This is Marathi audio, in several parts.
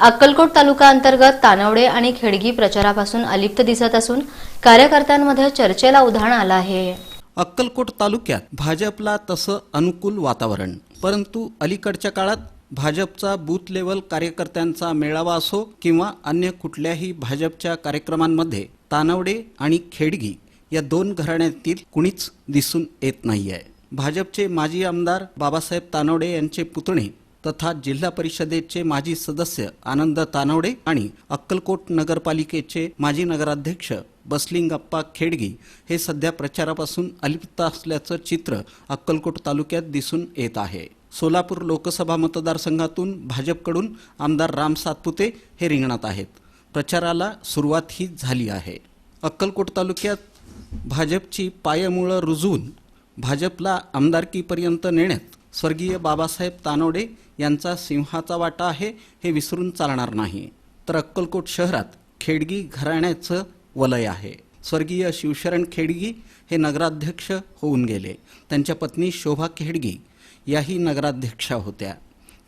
अक्कलकोट तालुका अंतर्गत तानवडे आणि खेडगी प्रचारापासून अलिप्त दिसत असून कार्यकर्त्यांमध्ये चर्चेला उधाण आलं आहे. अक्कलकोट तालुक्यात भाजपला तसं अनुकूल वातावरण परंतु अलीकडच्या काळात भाजपचा बूथ लेवल कार्यकर्त्यांचा मेळावा असो किंवा अन्य कुठल्याही भाजपच्या कार्यक्रमांमध्ये तानवडे आणि खेडगी या दोन घराण्यातील कुणीच दिसून येत नाही आहे भाजपचे माजी आमदार बाबासाहेब तानवडे यांचे पुतणे तथा जिल्हा परिषदेचे माजी सदस्य आनंद तानवडे आणि अक्कलकोट नगरपालिकेचे माजी नगराध्यक्ष बसलिंगप्पा खेडगी हे सध्या प्रचारापासून अलिप्त असल्याचं चित्र अक्कलकोट तालुक्यात दिसून येत आहे. सोलापूर लोकसभा मतदारसंघातून भाजपकडून आमदार राम सातपुते हे रिंगणात आहेत. प्रचाराला सुरुवात ही झाली आहे. अक्कलकोट तालुक्यात भाजपची पायमुळं रुजवून भाजपला आमदारकीपर्यंत नेण्यात स्वर्गीय बाबासाहेब तानोडे यांचा सिंहाचा वाटा आहे हे विसरून चालणार नाही. तर अक्कलकोट शहरात खेडगी घराण्याचं वलय आहे. स्वर्गीय शिवशरण खेडगी हे नगराध्यक्ष होऊन गेले. त्यांच्या पत्नी शोभा खेडगी याही नगराध्यक्षा होत्या.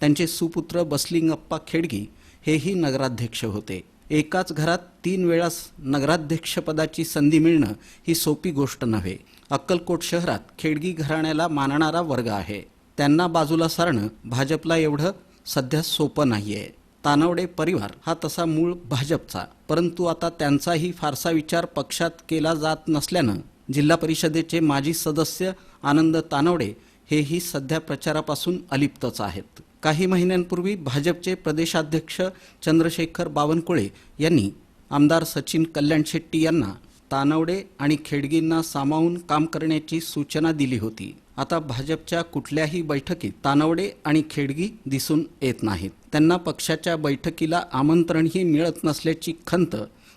त्यांचे सुपुत्र बसलिंगप्पा खेडगी हेही नगराध्यक्ष होते. एकाच घरात तीन वेळा नगराध्यक्षपदाची संधी मिळणं ही सोपी गोष्ट नव्हे. अक्कलकोट शहरात खेडगी घराण्याला मानणारा वर्ग आहे. त्यांना बाजूला सारणं भाजपला एवढं सध्या सोपं नाही आहे तानवडे परिवार हा तसा मूळ भाजपचा. परंतु आता त्यांचाही फारसा विचार पक्षात केला जात नसल्यानं जिल्हा परिषदेचे माजी सदस्य आनंद तानवडे हेही सध्या प्रचारापासून अलिप्तच आहेत. काही महिन्यांपूर्वी भाजपचे प्रदेशाध्यक्ष चंद्रशेखर बावनकुळे यांनी आमदार सचिन कल्याण शेट्टी यांना तानवडे आणि खेडगींना सामावून काम करण्याची सूचना दिली होती. आता भाजपच्या कुठल्याही बैठकीत तानवडे आणि खेडगी दिसून येत नाहीत. त्यांना पक्षाच्या बैठकीला आमंत्रणही मिळत नसल्याची खंत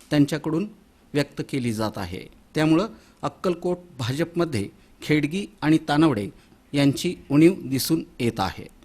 त्यांच्याकडून व्यक्त केली जात आहे. त्यामुळं अक्कलकोट भाजपमध्ये खेडगी आणि तानवडे यांची उणीव दिसून येत आहे.